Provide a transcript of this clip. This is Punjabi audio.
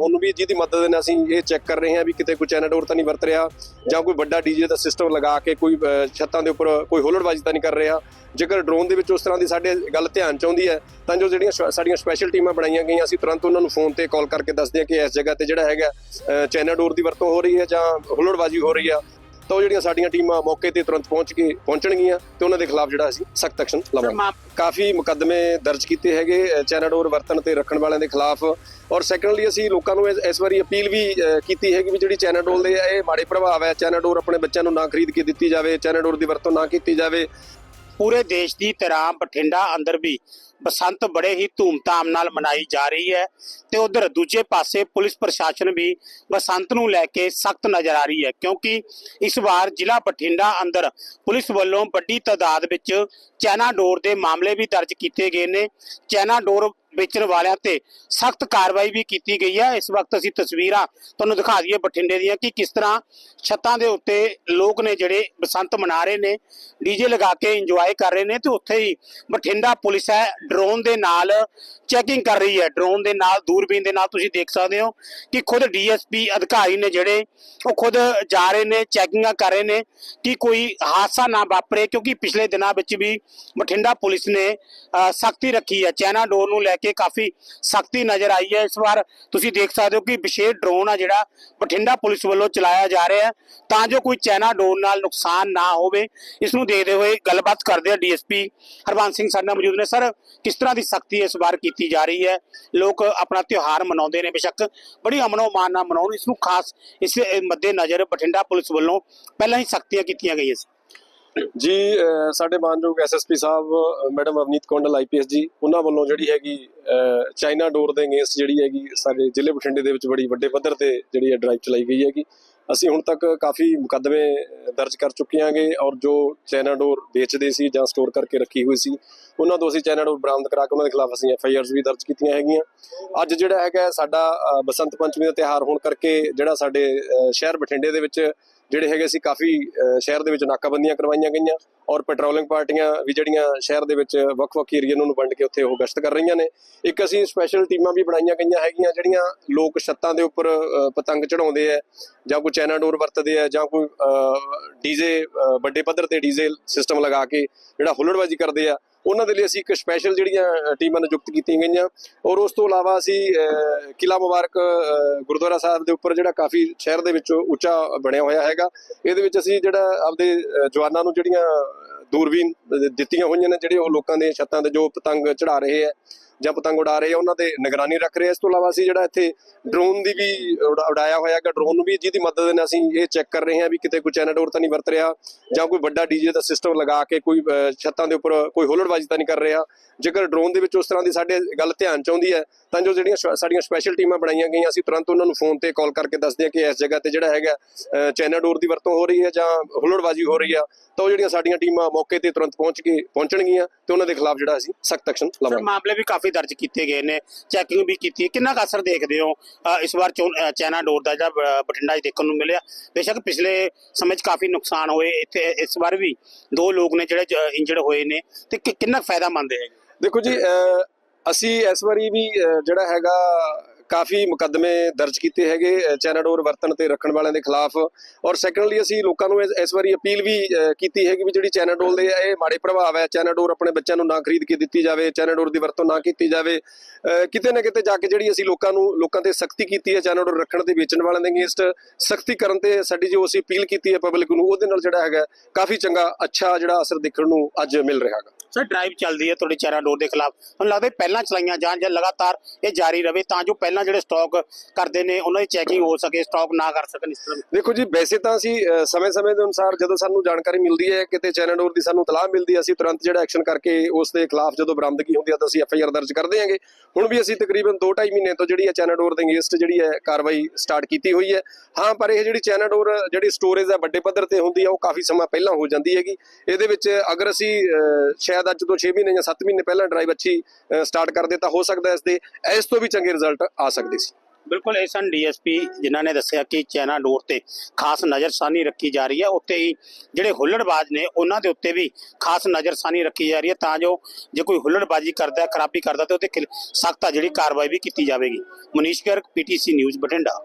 ਡਰੋਨ ਨੂੰ ਵੀ ਜਿਹਦੀ ਮਦਦ ਨਾਲ ਅਸੀਂ ਇਹ ਚੈੱਕ ਕਰ ਰਹੇ ਹਾਂ ਵੀ ਕਿਤੇ ਕੋਈ ਚੈਨਾਡੋਰ ਤਾਂ ਨਹੀਂ ਵਰਤ ਰਿਹਾ ਜਾਂ ਕੋਈ ਵੱਡਾ ਡੀਜੇ ਦਾ ਸਿਸਟਮ ਲਗਾ ਕੇ ਕੋਈ ਛੱਤਾਂ ਦੇ ਉੱਪਰ ਕੋਈ ਹੁੱਲੜਬਾਜ਼ੀ ਤਾਂ ਨਹੀਂ ਕਰ ਰਿਹਾ। ਜੇਕਰ ਡਰੋਨ ਦੇ ਵਿੱਚ ਉਸ ਤਰ੍ਹਾਂ ਦੀ ਸਾਡੇ ਗੱਲ ਧਿਆਨ ਚ ਆਉਂਦੀ ਹੈ ਤਾਂ ਜੋ ਜਿਹੜੀਆਂ ਸ- ਸਾਡੀਆਂ ਸਪੈਸ਼ਲ ਟੀਮਾਂ ਬਣਾਈਆਂ ਗਈਆਂ ਅਸੀਂ ਤੁਰੰਤ ਉਹਨਾਂ ਨੂੰ ਫੋਨ ਤੇ ਕਾਲ ਕਰਕੇ ਦੱਸਦੇ ਹਾਂ ਕਿ ਇਸ ਜਗ੍ਹਾ ਤੇ ਜਿਹੜਾ ਹੈਗਾ ਅਹ, ਡੋਰ ਦੀ ਵਰਤੋਂ ਹੋ ਰਹੀ ਹੈ ਜਾਂ ਹੁੱਲੜਬਾਜ਼ੀ ਹੋ ਰਹੀ ਆ। ਤਾਂ ਉਹ ਜਿਹੜੀਆਂ ਸਾਡੀਆਂ ਟੀਮਾਂ ਮੌਕੇ ਤੇ ਤੁਰੰਤ ਪਹੁੰਚ ਕੇ ਪਹੁੰਚਣਗੀਆਂ ਤੇ ਉਹਨਾਂ ਦੇ ਖਿਲਾਫ ਜਿਹੜਾ ਅਸੀਂ ਸਖਤ ਐਕਸ਼ਨ ਲਵਾਂਗੇ। ਕਾਫੀ ਮੁਕੱਦਮੇ ਦਰਜ ਕੀਤੇ ਹੈਗੇ ਅਹ, ਚਾਈਨਾ ਡੋਰ ਵਰਤਣ ਤੇ ਰੱਖਣ ਵਾਲਿਆਂ ਦੇ ਖਿਲਾਫ। ਔਰ ਸੈਕੰਡਲੀ ਅਸੀਂ ਲੋਕਾਂ ਨੂੰ ਇਸ- ਵਾਰੀ ਅਪੀਲ ਵੀ ਕੀਤੀ ਹੈਗੀ ਵੀ ਜਿਹੜੀ ਚਾਈਨਾ ਡੋਰ ਦੇ ਇਹ ਮਾੜੇ ਪ੍ਰਭਾਵ ਹੈ। ਚਾਈਨਾ ਡੋਰ ਆਪਣੇ ਬੱਚਿਆਂ ਨੂੰ ਨਾ ਖਰੀਦ ਕੇ ਦਿੱਤੀ ਜਾਵੇ ਚਾਈਨਾ ਡੋਰ ਦੀ ਵਰਤੋਂ ਨਾ ਕੀਤੀ ਜਾਵੇ। ਪੂਰੇ ਦੇਸ਼ ਦੀ ਤਰ੍ਹਾਂ ਬਠਿੰਡਾ ਅੰਦਰ ਵੀ ਬਸੰਤ ਬੜੇ ਹੀ ਧੂਮਧਾਮ ਨਾਲ ਮਨਾਈ ਜਾ ਰਹੀ ਹੈ ਤੇ ਉਧਰ ਦੂਜੇ ਪਾਸੇ ਪੁਲਿਸ ਪ੍ਰਸ਼ਾਸਨ ਵੀ ਬਸੰਤ ਨੂੰ ਲੈ ਕੇ ਸਖਤ ਨਜ਼ਰ ਆ ਰਹੀ ਹੈ, ਕਿਉਂਕਿ ਇਸ ਵਾਰ ਜ਼ਿਲ੍ਹਾ ਬਠਿੰਡਾ ਅੰਦਰ ਪੁਲਿਸ ਵੱਲੋਂ ਵੱਡੀ ਤਾਦਾਦ ਵਿੱਚ ਚੈਨਾ ਡੋਰ ਦੇ ਮਾਮਲੇ ਵੀ ਦਰਜ ਕੀਤੇ ਗਏ ਨੇ। ਚੈਨਾ ਡੋਰ ਵੇਚਣ ਵਾਲਿਆਂ ਤੇ ਸਖਤ ਕਾਰਵਾਈ ਵੀ ਕੀਤੀ ਗਈ ਹੈ। ਇਸ ਵਕਤ ਅਸੀਂ ਤਸਵੀਰਾਂ ਤੁਹਾਨੂੰ ਦਿਖਾ ਦਈਏ ਬਠਿੰਡੇ ਦੀਆਂ ਕਿ ਕਿਸ ਤਰ੍ਹਾਂ ਛੱਤਾਂ ਦੇ ਉੱਤੇ ਲੋਕ ਨੇ ਜਿਹੜੇ ਬਸੰਤ ਮਨਾ ਰਹੇ ਨੇ, ਡੀਜੇ ਲਗਾ ਕੇ ਇੰਜੋਏ ਕਰ ਰਹੇ ਨੇ ਤੇ ਉੱਥੇ ਹੀ ਬਠਿੰਡਾ ਪੁਲਿਸ ਹੈ ਡਰੋਨ ਦੇ ਨਾਲ ਚੈਕਿੰਗ ਕਰ ਰਹੀ ਹੈ। ਡਰੋਨ ਦੇ ਨਾਲ, ਦੂਰਬੀਨ ਦੇ ਨਾਲ ਤੁਸੀਂ ਦੇਖ ਸਕਦੇ ਹੋ ਕਿ ਖੁਦ ਡੀਐਸਪੀ ਅਧਿਕਾਰੀ ਨੇ ਜਿਹੜੇ ਉਹ ਖੁਦ ਜਾ ਰਹੇ ਨੇ ਚੈਕਿੰਗਾਂ ਕਰ ਰਹੇ ਨੇ ਕਿ ਕੋਈ ਹਾਦਸਾ ਨਾ ਵਾਪਰੇ ਕਿਉਂਕਿ ਪਿਛਲੇ ਦਿਨਾਂ ਵਿੱਚ ਵੀ ਬਠਿੰਡਾ ਪੁਲਿਸ ਨੇ ਸਖਤੀ ਰੱਖੀ ਹੈ। ਚੈਨਾ ਡੋਰ ਨੂੰ ਲੈ ਕੇ ਕਾਫੀ ਸਖਤੀ ਨਜ਼ਰ ਆਈ ਹੈ ਇਸ ਵਾਰ। ਤੁਸੀਂ ਦੇਖ ਸਕਦੇ ਹੋ ਕਿ ਵਿਸ਼ੇਸ਼ ਡਰੋਨ ਆ ਜਿਹੜਾ ਬਠਿੰਡਾ ਪੁਲਿਸ ਵੱਲੋਂ ਚਲਾਇਆ ਜਾ ਰਿਹਾ ਹੈ। ਤਾਂ ਜੋ ਕੋਈ ਚੈਨਾ ਡੋਰ ਨਾਲ ਨੁਕਸਾਨ ਨਾ ਹੋਵੇ, ਇਸ ਨੂੰ ਦੇਖਦੇ ਹੋਏ ਗੱਲਬਾਤ ਕਰਦੇ ਆ ਡੀਐਸਪੀ ਹਰਵੰਸ ਸਿੰਘ ਸਾਡੇ ਨਾਲ ਮੌਜੂਦ ਨੇ। ਸਰ, ਕਿਸ ਤਰ੍ਹਾਂ ਦੀ ਸਖਤੀ ਇਸ ਵਾਰ ਕੀਤੀ ਜਾ ਰਹੀ ਹੈ? ਲੋਕ ਆਪਣਾ ਤਿਉਹਾਰ ਮਨਾਉਂਦੇ ਨੇ ਬੇਸ਼ੱਕ। ਬੜੀ ਅਮਨੋ ਮਾਨ ਨਾਲ ਮਨਾਉਣ, ਇਸ ਨੂੰ ਖਾਸ ਇਸ ਮੱਦੇ ਨਜ਼ਰ ਬਠਿੰਡਾ ਪੁਲਿਸ ਵੱਲੋਂ ਪਹਿਲਾਂ ਹੀ ਸਖਤੀਆਂ ਕੀਤੀਆਂ ਗਈਆਂ ਸੀ। ਜੀ ਸਾਡੇ ਮਾਨਯੋਗ ਐਸਐਸਪੀ ਸਾਹਿਬ ਮੈਡਮ ਅਵਨੀਤ ਕੌਂਡਲ ਆਈਪੀਐਸ ਜੀ, ਉਹਨਾਂ ਵੱਲੋਂ ਜਿਹੜੀ ਹੈਗੀ ਚਾਈਨਾ ਡੋਰ ਦੇ ਅਗੇਂਸਟ ਜਿਹੜੀ ਹੈਗੀ, ਸਾਡੇ ਜ਼ਿਲ੍ਹੇ ਬਠਿੰਡੇ ਦੇ ਵਿੱਚ ਬੜੀ ਵੱਡੇ ਪੱਧਰ ਤੇ ਜਿਹੜੀ ਹੈ ਡਰਾਈਵ ਚਲਾਈ ਗਈ ਹੈਗੀ। ਅਸੀਂ ਹੁਣ ਤੱਕ ਕਾਫੀ ਮੁਕੱਦਮੇ ਦਰਜ ਕਰ ਚੁੱਕੇ ਹਾਂਗੇ ਔਰ ਜੋ ਚਾਈਨਾ ਡੋਰ ਵੇਚਦੇ ਸੀ ਜਾਂ ਸਟੋਰ ਕਰਕੇ ਰੱਖੀ ਹੋਈ ਸੀ, ਉਹਨਾਂ ਤੋਂ ਅਸੀਂ ਚਾਈਨਾ ਡੋਰ ਬਰਾਮਦ ਕਰਾ ਕੇ ਉਹਨਾਂ ਦੇ ਖਿਲਾਫ ਅਸੀਂ ਐਫਆਈਆਰਸ ਵੀ ਦਰਜ ਕੀਤੀਆਂ ਹੈਗੀਆਂ। ਅੱਜ ਜਿਹੜਾ ਹੈਗਾ ਸਾਡਾ ਬਸੰਤ ਪੰਚਮੀ ਦਾ ਤਿਉਹਾਰ ਹੋਣ ਕਰਕੇ ਜਿਹੜਾ ਸਾਡੇ ਸ਼ਹਿਰ ਬਠਿੰਡੇ ਦੇ ਵਿੱਚ ਜਿਹੜੇ ਹੈਗੇ ਸੀ ਕਾਫੀ ਸ਼ਹਿਰ ਦੇ ਵਿੱਚ ਨਾਕਾਬੰਦੀਆਂ ਕਰਵਾਈਆਂ ਗਈਆਂ ਔਰ ਪੈਟਰੋਲਿੰਗ ਪਾਰਟੀਆਂ ਵੀ ਜਿਹੜੀਆਂ ਸ਼ਹਿਰ ਦੇ ਵਿੱਚ ਵੱਖ-ਵੱਖ ਏਰੀਆ ਨੂੰ ਵੰਡ ਕੇ ਉੱਥੇ ਉਹ ਗਸ਼ਤ ਕਰ ਰਹੀਆਂ ਨੇ। ਇੱਕ ਅਸੀਂ ਸਪੈਸ਼ਲ ਟੀਮਾਂ ਵੀ ਬਣਾਈਆਂ ਗਈਆਂ ਹੈਗੀਆਂ ਜਿਹੜੀਆਂ ਲੋਕ ਛੱਤਾਂ ਦੇ ਉੱਪਰ ਪਤੰਗ ਚੜਾਉਂਦੇ ਆ ਜਾਂ ਕੋਈ ਚੈਨਾ ਡੋਰ ਵਰਤਦੇ ਆ ਜਾਂ ਕੋਈ ਡੀਜ਼ੇ ਵੱਡੇ ਪੱਧਰ ਤੇ ਡੀਜ਼ੇ ਸਿਸਟਮ ਲਗਾ ਕੇ ਜਿਹੜਾ ਹੁੱਲੜਬਾਜ਼ੀ ਕਰਦੇ ਆ ਉਹਨਾਂ ਦੇ ਲਈ ਅਸੀਂ ਇੱਕ ਸਪੈਸ਼ਲ ਜਿਹੜੀਆਂ ਟੀਮਾਂ ਨਿਯੁਕਤ ਕੀਤੀਆਂ ਗਈਆਂ। ਔਰ ਉਸ ਤੋਂ ਇਲਾਵਾ ਅਸੀਂ ਅਹ, ਕਿਲ੍ਹਾ ਮੁਬਾਰਕ ਗੁਰਦੁਆਰਾ ਸਾਹਿਬ ਦੇ ਉੱਪਰ ਜਿਹੜਾ ਕਾਫੀ ਸ਼ਹਿਰ ਦੇ ਵਿੱਚ ਉੱਚਾ ਬਣਿਆ ਹੋਇਆ ਹੈਗਾ। ਇਹਦੇ ਵਿੱਚ ਅਸੀਂ ਜਿਹੜਾ ਆਪਦੇ ਜਵਾਨਾਂ ਨੂੰ ਜਿਹੜੀਆਂ ਦੂਰਬੀਨ ਦਿੱਤੀਆਂ ਹੋਈਆਂ ਨੇ ਜਿਹੜੇ ਉਹ ਲੋਕਾਂ ਦੇ ਛੱਤਾਂ ਤੇ ਜੋ ਪਤੰਗ ਚੜਾ ਰਹੇ ਆ ਜਾਂ ਪਤੰਗ ਉਡਾ ਰਹੇ ਆ, ਉਹਨਾਂ ਤੇ ਨਿਗਰਾਨੀ ਰੱਖ ਰਹੇ ਆ। ਇਸ ਤੋਂ ਇਲਾਵਾ ਅਸੀਂ ਜਿਹੜਾ ਇੱਥੇ ਡਰੋਨ ਦੀ ਵੀ ਉਡਾ- ਉਡਾਇਆ ਹੋਇਆ ਹੈਗਾ ਡਰੋਨ ਨੂੰ ਵੀ ਜਿਹਦੀ ਮਦਦ ਨਾਲ ਅਸੀਂ ਇਹ ਚੈੱਕ ਕਰ ਰਹੇ ਹਾਂ ਵੀ ਕਿਤੇ ਕੋਈ ਚੈਨਾਡੋਰ ਤਾਂ ਨਹੀਂ ਵਰਤ ਰਿਹਾ ਜਾਂ ਕੋਈ ਵੱਡਾ ਡੀਜੇ ਦਾ ਸਿਸਟਮ ਲਗਾ ਕੇ ਕੋਈ ਛੱਤਾਂ ਦੇ ਉੱਪਰ ਕੋਈ ਹੁੱਲੜਬਾਜ਼ੀ ਤਾਂ ਨਹੀਂ ਕਰ ਰਿਹਾ। ਜੇਕਰ ਡਰੋਨ ਦੇ ਵਿੱਚ ਉਸ ਤਰ੍ਹਾਂ ਦੀ ਸਾਡੇ ਗੱਲ ਧਿਆਨ ਚ ਆਉਂਦੀ ਹੈ, ਤਾਂ ਜੋ ਜਿਹੜੀਆਂ ਸ- ਸਾਡੀਆਂ ਸਪੈਸ਼ਲ ਟੀਮਾਂ ਬਣਾਈਆਂ ਗਈਆਂ, ਅਸੀਂ ਤੁਰੰਤ ਉਹਨਾਂ ਨੂੰ ਫੋਨ ਤੇ ਕਾਲ ਕਰਕੇ ਦੱਸਦੇ ਹਾਂ ਕਿ ਇਸ ਜਗ੍ਹਾ ਤੇ ਜਿਹੜਾ ਹੈਗਾ ਚੈਨਾਡੋਰ ਦੀ ਵਰਤੋਂ ਹੋ ਰਹੀ ਹੈ ਜਾਂ ਹੁੱਲੜਬਾਜ਼ੀ ਹੋ ਰਹੀ ਆ, ਤਾਂ ਉਹ ਜਿਹੜੀਆਂ ਸਾਡੀਆਂ ਟੀਮਾਂ ਮੌਕੇ ਤੇ ਤੁਰੰਤ ਪਹੁੰਚ ਕੇ, ਪਹੁੰਚਣਗੀਆਂ। ਤੇ ਉਹਨਾਂ ਦੇ ਖਿਲਾਫ ਜਿਹੜਾ ਅਸੀਂ ਸਖਤ ਐਕਸ਼ਨ ਸਰ ਲਵਾਂਗੇ। ਮਾਮਲੇ ਵੀ ਕਾਫੀ ਦਰਜ ਕੀਤੇ ਗਏ ਨੇ ਚੈਕਿੰਗ ਵੀ ਕੀਤੀ। ਹੈ ਕਿੰਨਾ ਕੁ ਅਸਰ ਦੇਖਦੇ ਹੋ? ਇਸ ਵਾਰ ਚਾਈਨਾ ਡੋਰ ਦਾ ਜਿਹੜਾ ਬ- ਬਠਿੰਡਾ 'ਚ ਦੇਖਣ ਨੂੰ ਮਿਲਿਆ। ਬੇਸ਼ੱਕ ਪਿਛਲੇ ਸਮੇਂ 'ਚ ਕਾਫੀ ਨੁਕਸਾਨ ਹੋਏ। ਇੱਥੇ ਇਸ ਵਾਰ ਵੀ ਦੋ ਲੋਕ ਨੇ ਜਿਹੜੇ ਇੰਜਰਡ ਹੋਏ ਨੇ। ਤੇ ਕਿੰਨਾ ਫਾਇਦਾ ਮੰਨਦੇ ਹੈਗੇ? ਦੇਖੋ ਜੀ ਅਸੀਂ ਇਸ ਵਾਰੀ ਵੀ ਜਿਹੜਾ ਹੈਗਾ ਕਾਫੀ ਮੁਕੱਦਮੇ ਦਰਜ ਕੀਤੇ ਹੈਗੇ ਚੈਨਾਡੋਰ ਵਰਤਣ ਤੇ ਰੱਖਣ ਵਾਲਿਆਂ ਦੇ ਖਿਲਾਫ। ਔਰ ਸੈਕੰਡਲੀ ਅਸੀਂ ਲੋਕਾਂ ਨੂੰ ਇਸ- ਵਾਰੀ ਅਪੀਲ ਵੀ ਅਹ, ਕੀਤੀ ਹੈਗੀ ਵੀ ਜਿਹੜੀ ਚੈਨਾਡੋਲ ਦੇ ਇਹ ਮਾੜੇ ਪ੍ਰਭਾਵ ਹੈ। ਚੈਨਾਡੋਰ ਆਪਣੇ ਬੱਚਿਆਂ ਨੂੰ ਨਾ ਖਰੀਦ ਕੇ ਦਿੱਤੀ ਜਾਵੇ ਚੈਨਾਡੋਰ ਦੀ ਵਰਤੋਂ ਨਾ ਕੀਤੀ ਜਾਵੇ। ਕਿਤੇ ਨਾ ਕਿਤੇ ਜਾ ਕੇ ਜਿਹੜੀ ਅਸੀਂ ਲੋਕਾਂ ਨੂੰ ਲੋਕਾਂ ਤੇ ਸਖਤੀ ਕੀਤੀ ਹੈ ਚੈਨਾਡੋਰ ਰੱਖਣ ਤੇ ਵੇਚਣ ਵਾਲਿਆਂ ਦੇ ਅਗੇਂਸਟ ਸਖਤੀ ਕਰਨ ਤੇ ਸਾਡੀ ਜੋ ਅਸੀਂ ਅਪੀਲ ਕੀਤੀ ਹੈ ਪਬਲਿਕ ਨੂੰ ਉਹਦੇ ਨਾਲ ਜਿਹੜਾ ਹੈਗਾ ਕਾਫੀ ਚੰਗਾ ਅੱਛਾ ਜਿਹੜਾ ਅਸਰ ਦੇਖਣ ਨੂੰ ਅੱਜ ਮਿਲ ਰਿਹਾ ਹੈਗਾ। ਸਰ ਡਰਾਈਵ ਚੱਲਦੀ ਹੈ ਤੁਹਾਡੀ ਚਾਈਨਾ ਡੋਰ ਦੇ ਖਿਲਾਫ। ਮੈਨੂੰ ਲੱਗਦਾ ਪਹਿਲਾਂ ਚਲਾਈਆਂ ਜਾਣ ਜਾਂ ਲਗਾਤਾਰ ਇਹ ਜਾਰੀ ਰਵੇ ਤਾਂ ਜੋ ਪਹਿਲਾਂ ਜਿਹੜੇ ਸਟਾਕ ਕਰਦੇ ਨੇ ਉਹਨਾਂ ਦੀ ਚੈਕਿੰਗ ਹੋ ਸਕੇ ਸਟਾਕ ਨਾ ਕਰ ਸਕਣ ਇਸ ਤਰ੍ਹਾਂ। ਦੇਖੋ ਜੀ ਵੈਸੇ ਤਾਂ ਅਸੀਂ ਸਮੇਂ-ਸਮੇਂ ਦੇ ਅਨੁਸਾਰ ਜਦੋਂ ਸਾਨੂੰ ਜਾਣਕਾਰੀ ਮਿਲਦੀ ਹੈ ਕਿਤੇ ਚੈਨਲ ਡੋਰ ਦੀ ਸਾਨੂੰ ਤਲਾਹ ਮਿਲਦੀ ਹੈ ਅਸੀਂ ਤੁਰੰਤ ਜਿਹੜਾ ਐਕਸ਼ਨ ਕਰਕੇ ਉਸ ਦੇ ਖਿਲਾਫ ਜਦੋਂ ਬਰਾਮਦਗੀ ਹੁੰਦੀ ਹੈ ਤਾਂ ਅਸੀਂ ਐਫ ਆਈ ਆਰ ਦਰਜ ਕਰਦੇ ਹਾਂਗੇ ਹੁਣ ਵੀ ਅਸੀਂ ਤਕਰੀਬਨ 2.5 ਮਹੀਨੇ ਤੋਂ ਜਿਹੜੀ ਹੈ ਚੈਨਲ ਡੋਰ ਦੇ ਅਗੇਂਸਟ ਜਿਹੜੀ ਹੈ ਕਾਰਵਾਈ ਸਟਾਰਟ ਕੀਤੀ ਹੋਈ ਹੈ। ਹਾਂ ਪਰ ਇਹ ਜਿਹੜੀ ਚੈਨਲ ਡੋਰ ਜਿਹੜੀ ਸਟੋਰੇਜ ਹੈ ਵੱਡੇ ਪੱਧਰ ਤੇ ਹੁੰਦੀ ਹੈ ਉਹ ਕਾਫੀ ਸਮਾਂ ਪਹਿਲਾਂ ਹੋ ਜਾਂਦੀ ਹੈਗੀ। ਇਹਦੇ ਵਿੱਚ ਅਗਰ ਅਸੀਂ ਅਹ, ਸ਼ਾਇਦ ਅੱਜ ਤੋਂ 6 ਮਹੀਨੇ ਜਾਂ 7 ਮਹੀਨੇ ਪਹਿਲਾਂ ਡਰਾਈਵ ਅੱਛੀ ਸਟਾਰਟ ਕਰਦੇ ਤਾਂ ਹੋ ਸਕਦਾ ਇਸ ਦੇ, ਇਸ ਤੋਂ ਵੀ ਚੰਗੇ ਰਿਜ਼ਲਟ ਆ ਸਕਦੇ ਸੀ। ਬਿਲਕੁਲ, ਇਹ ਸਨ ਡੀਐਸਪੀ ਜਿਨ੍ਹਾਂ ਨੇ ਦੱਸਿਆ ਕਿ ਚੈਨਾ ਡੋਰ ਤੇ ਖਾਸ ਨਜ਼ਰਸਾਨੀ ਰੱਖੀ ਜਾ ਰਹੀ ਹੈ। ਉੱਤੇ ਹੀ ਜਿਹੜੇ ਹੁੱਲੜਬਾਜ਼ ਨੇ, ਉਹਨਾਂ ਦੇ ਉੱਤੇ ਵੀ ਖਾਸ ਨਜ਼ਰਸਾਨੀ ਰੱਖੀ ਜਾ ਰਹੀ ਹੈ ਤਾਂ ਜੋ ਜੇ ਕੋਈ ਹੁੱਲੜਬਾਜ਼ੀ ਕਰਦਾ, ਖਰਾਬੀ ਕਰਦਾ, ਤੇ ਉਹਦੇ ਸਖਤ ਜਿਹੜੀ ਕਾਰਵਾਈ ਵੀ ਕੀਤੀ ਜਾਵੇਗੀ। Manish Garg, PTC news, Bathinda.